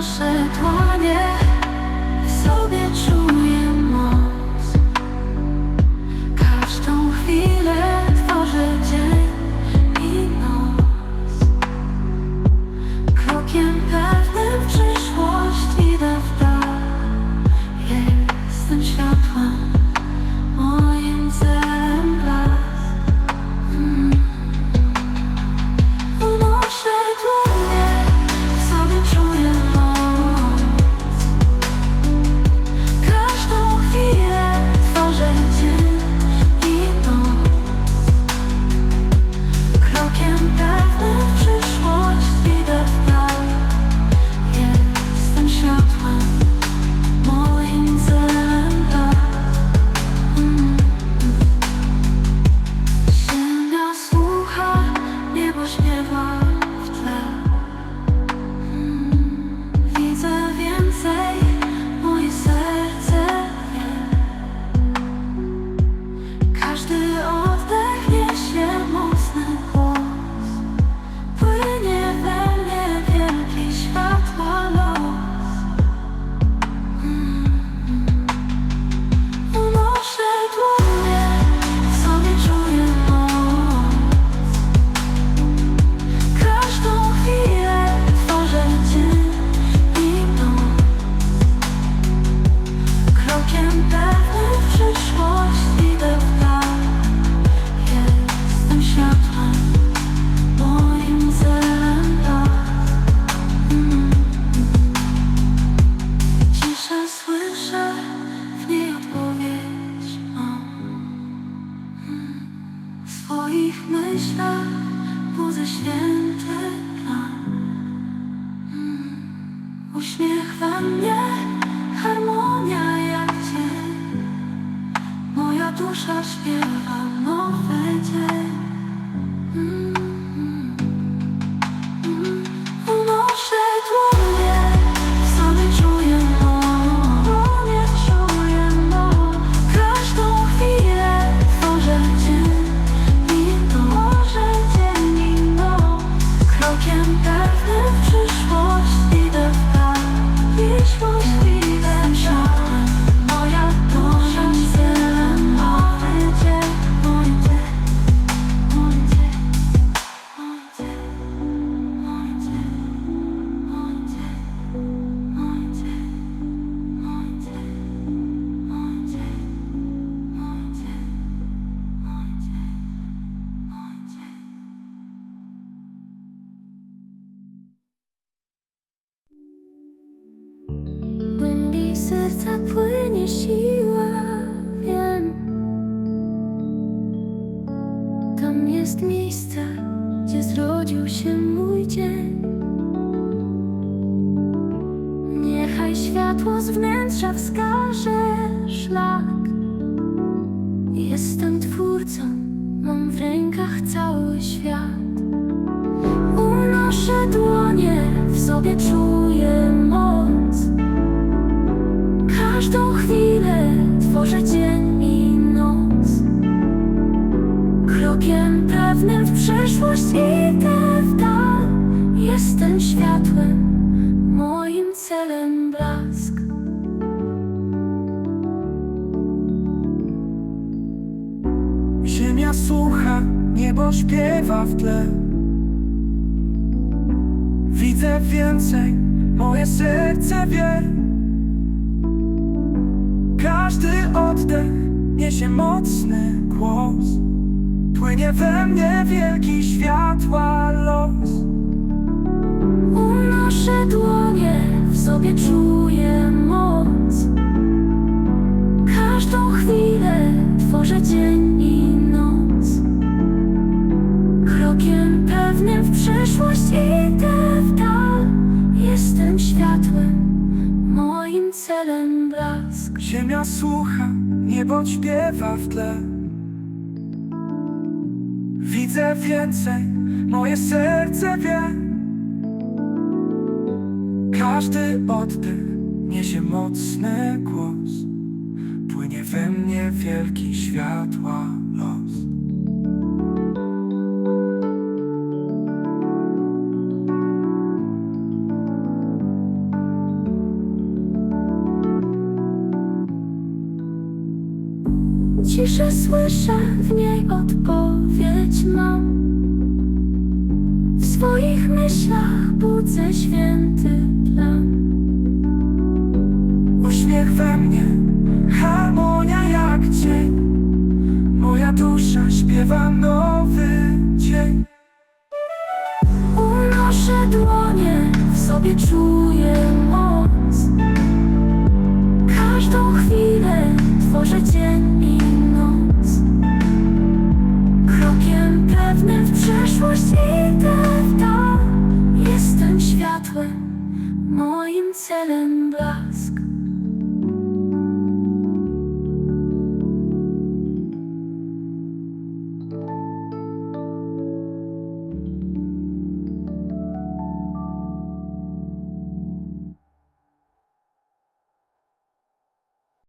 谁懂？Uśmiech we mnie, harmonia jak cię Moja dusza śpiewa nowy dzień serca płynie siła, wiem. Tam jest miejsce, gdzie zrodził się mój dzień. Niechaj światło z wnętrza wskaże szlak. Jestem twórcą, mam w rękach cały świat. Unoszę dłonie, w sobie czuję tworzę dzień i noc. Krokiem pewnym w przyszłość idę w dal. Jestem światłem, moim celem blask. Ziemia słucha, niebo śpiewa w tle Widzę więcej, moje serce wie oddech niesie mocny głos Płynie we mnie wielki światła los Unoszę dłonie, w sobie czuję moc. Każdą chwilę tworzę dzień i noc. Krokiem pewnym w przyszłość idę w dal. Jestem światłem. Ziemia słucha, niebo śpiewa w tle. Widzę więcej, moje serce wie. Każdy oddech niesie mocny głos. Płynie we mnie wielki światła Ciszę słyszę, w niej odpowiedź mam. W swoich myślach budzę święty plan. Uśmiech we mnie, harmonia jak dzień Moja dusza śpiewa nowy dzień Unoszę dłonie, w sobie czuję przyszłość idę w dal. Jestem światłem, moim celem blask.